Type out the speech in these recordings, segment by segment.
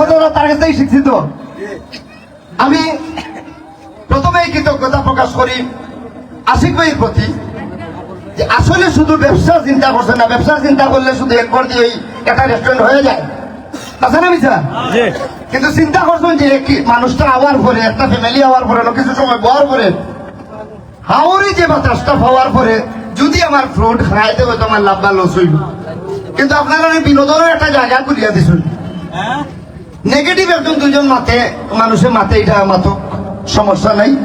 কথা তার কাছেই শিখছি তো আমি প্রথমেই কৃতজ্ঞতা প্রকাশ করি আশিক ভাইয়ের প্রতি যে আসলে শুধু ব্যবসা চিন্তা করছে না ব্যবসা চিন্তা করলে শুধু একবার দিয়ে একটা রেস্টুরেন্ট হয়ে যায়। আছে না মিছা কিন্তু চিন্তা করছেন যে কি মানুষটা আওয়ার পরে একটা ফ্যামিলি আওয়ার পরে কিছু সময় বহার পরে হাওড়ি যে বাতাসটা পাওয়ার পরে যদি আমার ফ্রুট খাইতে হয়তো আমার লাভ বা লস হইব। কিন্তু আপনারা বিনোদনের একটা জায়গা করিয়া দিছেন নেগেটিভ একজন দুজন মাথে মানুষের মাথে এটা মাথো সমস্যা নাই।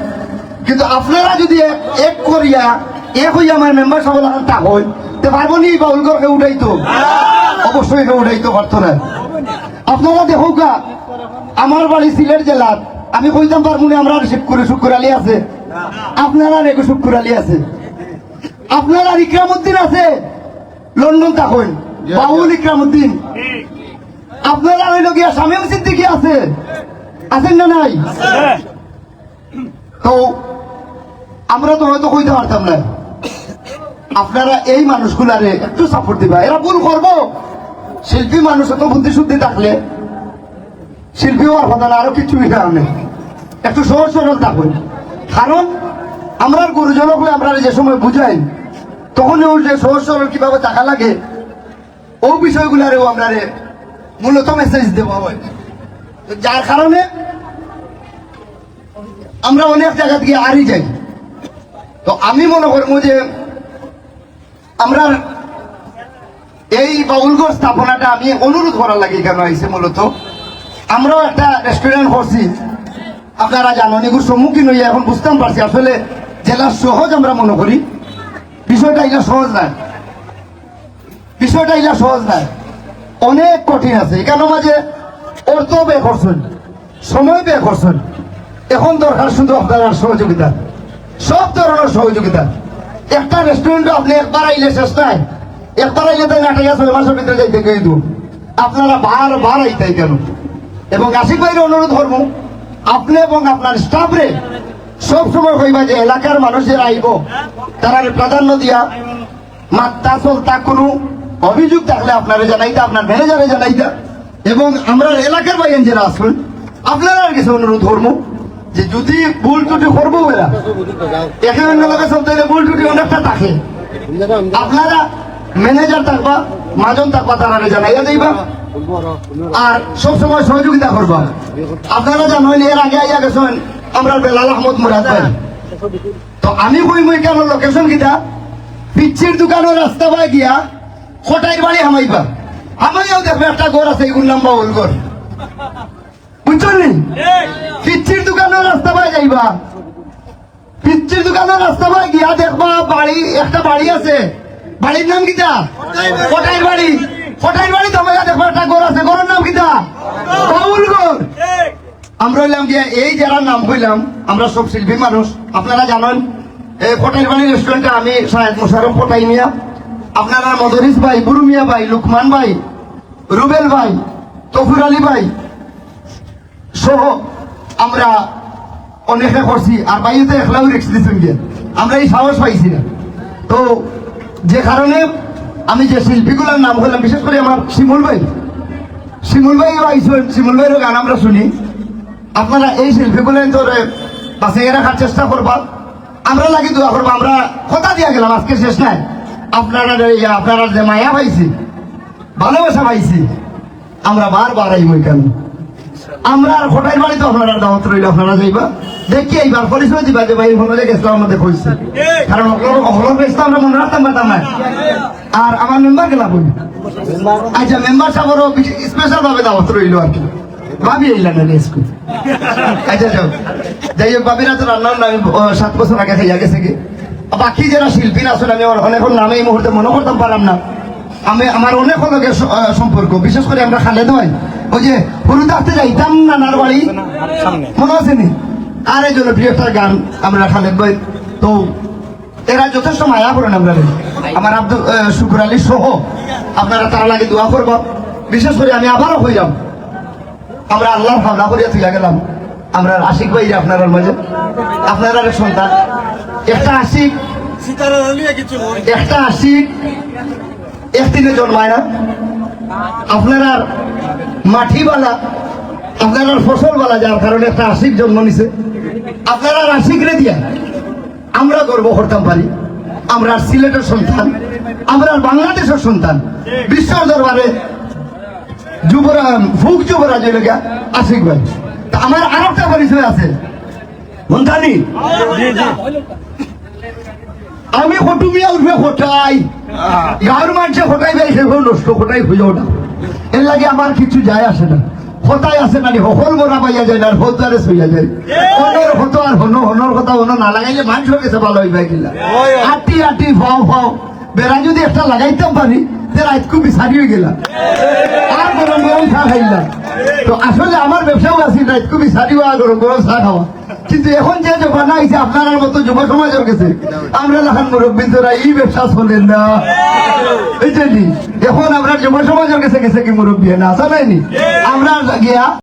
কিন্তু আপনারা যদি এক- করিয়া এক হইয়া আমার মেম্বার সব তা হই তো পারব নি বাউল ঘরকে উঠাইতো? অবশ্যই উঠাইতো পারতো না। আপনারা দেখো গা আমার বাড়ি সিলেট জেলার আমি কইতাম পারব না আমরা শুক্র শুক্র আলী আছে। আপনারা রেগো শুক্র আলী আছে? আপনারা ইকরামুদ্দিন আছে? লন্ডন তখন বাবুল ইকরামুদ্দিন। আপনারা হইল গিয়া শামীম সিদ্দিকি আছে? আছেন না নাই? তো আমরা তো হয়তো কইতে পারতাম না। আপনারা এই মানুষগুলারে একটু সাপোর্ট দিবা। এরা ভুল করব। শিল্পী মানুষ এত বুদ্ধি শুদ্ধি থাকলে শিল্পী হওয়ার কথা না আরও কিছুই না নেই। একটু সহজ সরল থাকুন। কারণ আমরা গুরুজন হলে আমরা যে সময় বুঝাই তখন ওই যে সহজ সরল কীভাবে টাকা লাগে ও বিষয়গুলারেও আমরা মূলত মেসেজ তো যার কারণে আমরা অনেক জায়গা থেকে হারিয়ে যাই। তো আমি মনে করব যে আমরা এই বাউলগড় স্থাপনাটা আমি অনুরোধ করার লাগে কেন আইসে মূলত? আমরাও একটা রেস্টুরেন্ট করছি। আপনারা জানেন এগুলো সম্মুখীন হইয়া এখন বুঝতাম পারছি। আসলে জেলা সহজ আমরা মনে করি। বিষয়টা এটা সহজ নয়। বিষয়টা এটা সহজ নয় অনেক কঠিন আছে। এখানে মাঝে অর্থ ব্যয় করছেন, সময় ব্যয় করছেন। এখন দরকার শুধু আপনার সহযোগিতা। সব ধরনের সহযোগিতা। একটা রেস্টুরেন্টে আপনি একবার আইলে শেষ নাই। একবার আইলে তাই নাটক ছয় মাসের ভিতরে যাইতে দিব আপনারা বার বার আইতাই কেন? এবং আশিক ভাইয়ের অনুরোধ করব আপনি এবং আপনার স্টাফরে সব সময় কইবা যে এলাকার মানুষের আইব তারা প্রাধান্য দিয়া মাত্রা চলতা কোনো অভিযোগ থাকলে আপনারা জানাইতা, আপনার ম্যানেজারে জানাইতা। এবং আমরা এলাকার বাইরেন যারা আসুন আপনারা আর কিছু অনুরোধ করব যে যদি ভুল ত্রুটি করব থেকে ভুল ত্রুটি অনেকটা থাকে। আপনারা ম্যানেজার থাকবা, মাজন থাকবা তারা জানাইয়া দিবা। আর সবসময় সহযোগিতা করবা। আপনারা জানেন, এর আগে আইয়া গেছেন আমরা বেলাল আহমদ মুরাদ ভাই। তো আমি কই মই কেন লোকেশন কিটা? পিচ্ছির দোকানের রাস্তা পাই গিয়া খটাইর বাড়ি হামাইবা। হামাইয়াও দেখবে একটা ঘর আছে এগুলো নাম বাউল ঘর। বুঝছেন? পিচ্ছির দোকানের রাস্তা পাই যাইবা। পিচ্ছির দোকানের রাস্তা পাই গিয়া দেখবা বাড়ি, একটা বাড়ি আছে। বাড়ির নাম কিটা কটাইর বাড়ি। কটাইর বাড়ি তো আমাকে দেখবা একটা ঘর আছে, ঘরের নাম কিটা বাউল ঘর। আমরা হইলাম গিয়া, এই যারা নাম হইলাম, আমরা সব শিল্পী মানুষ। আপনারা জানেন, এই কোটাইর বাড়ি রেস্টুরেন্টে আমি সাহেদ মোশারফ কোটাই মিয়া আপনারা মদরিস ভাই বুরু মিয়া ভাই, লুকমান ভাই, রুবেল ভাই, তফুর আলী ভাই সহ আমরা অনেকে করছি। আর বাইরে একলাও রেখে দিচ্ছেন গিয়ে আমরা এই সাহস পাইছি না। তো যে কারণে আমি যে শিল্পীগুলোর নাম হলাম বিশেষ করে আমার শিমুল ভাই। শিমুল ভাই আইসেন শিমুল ভাইয়ের গান আমরা শুনি। আপনারা এই শিল্পীগুলো ধরে বাঁচিয়ে রাখার চেষ্টা করবা। আমরা লাগি দোয়া করব, আমরা কথা দিয়া গেলাম, আজকে শেষ নাই। আপনারা যে- মায়া পাইছি, ভালোবাসা পাইছি, আমরা বারবার আইব কেন আমরা আর খোটাইর বাড়িতে আপনারা দাওয়াত রইল, আপনারা যাইবা। দেখি এইবার পরিচয় দিবা যে ভাই ফোনে গেছিলাম আমাদের কইছে। কারণ অহলর বেসটা আমরা মনে রাখতাম না আর আমার মেম্বার গেলা বলি আচ্ছা মেম্বার সাহেবেরও স্পেশাল ভাবে দাওয়াত রইল আর কি। ভাবি এইলা না স্কুল? আচ্ছা যাও যাই হোক, ভাবিরা তো রান্নার সাত বছর আগে খাইয়া গেছে কি বাকি যারা শিল্পী আছেন, আমি ওর অনেক নামে এই মুহূর্তে মনে করতাম পারলাম না। আমি আমার অনেক লোকের সম্পর্ক, বিশেষ করে আমরা খালেদ ভাই ওই যে হলুদ আসতে যাইতাম, নানার বাড়ি। মনে আছে নি? আর এই জন্য প্রিয় একটা গান আমরা খালেদ ভাই তো এরা যথেষ্ট মায়া করেন আমরা আমার আব্দুল শুকুর আলী সহ আপনারা তারা লাগে দোয়া করব। বিশেষ করে আমি আবারও হইলাম আমরা আল্লাহ ভাবনা করিয়া তুইয়া গেলাম। আমরা আশিক ভাই আপনার মাঝে। আপনারা সন্তান। একটা আশিক একটা আশিক একদিনে জন্মায় না। আপনারা মাটিবালা আপনারা ফসলবালা যার কারণে একটা আশিক জন্ম নিছে। আপনারা আশিক রে দিয়া আমরা গর্ব করতাম পারি। আমরা সিলেটের সন্তান আমরা বাংলাদেশের সন্তান। বিশ্ব দরবারে যুবরা ফুক যুবরাজ আশিক ভাই। তা আমার আর একটা পরিচয় আছে। মন্থানি আমি হটুমিয়া উঠবে হটাই গাঁর মানুষে হটাই ভাই সেগুলো নষ্ট হটাই খুঁজেও না এর লাগে আমার কিছু যায় আসে না। হতাই আছে না সকল মরা পাইয়া যায় না হতারে সইয়া যায়। অনর হত আর হন হনর কথা হন না লাগাইলে মানুষ গেছে ভালো হইবা কিলা আটি আটি ফাও ফাও। বেড়া যদি একটা লাগাইতাম পারি তে রাতকু বিচারি হয়ে গেলাম। আর গরম গরম চা খাইলাম। তো আসলে আমার ব্যবসাও আছে রাতকু বিচারি হওয়া, গরম গরম চা খাওয়া। কিন্তু এখন যে জমানা আইছে আপনার মতো যুব সমাজের গেছে। আমরা লাখান মুরব্বী তোরা এই ব্যবসা চলেন না। এই এখন আমরা যুব সমাজের কাছে গেছে কি মুরব্বী, না আসা নাইনি আমরা গিয়া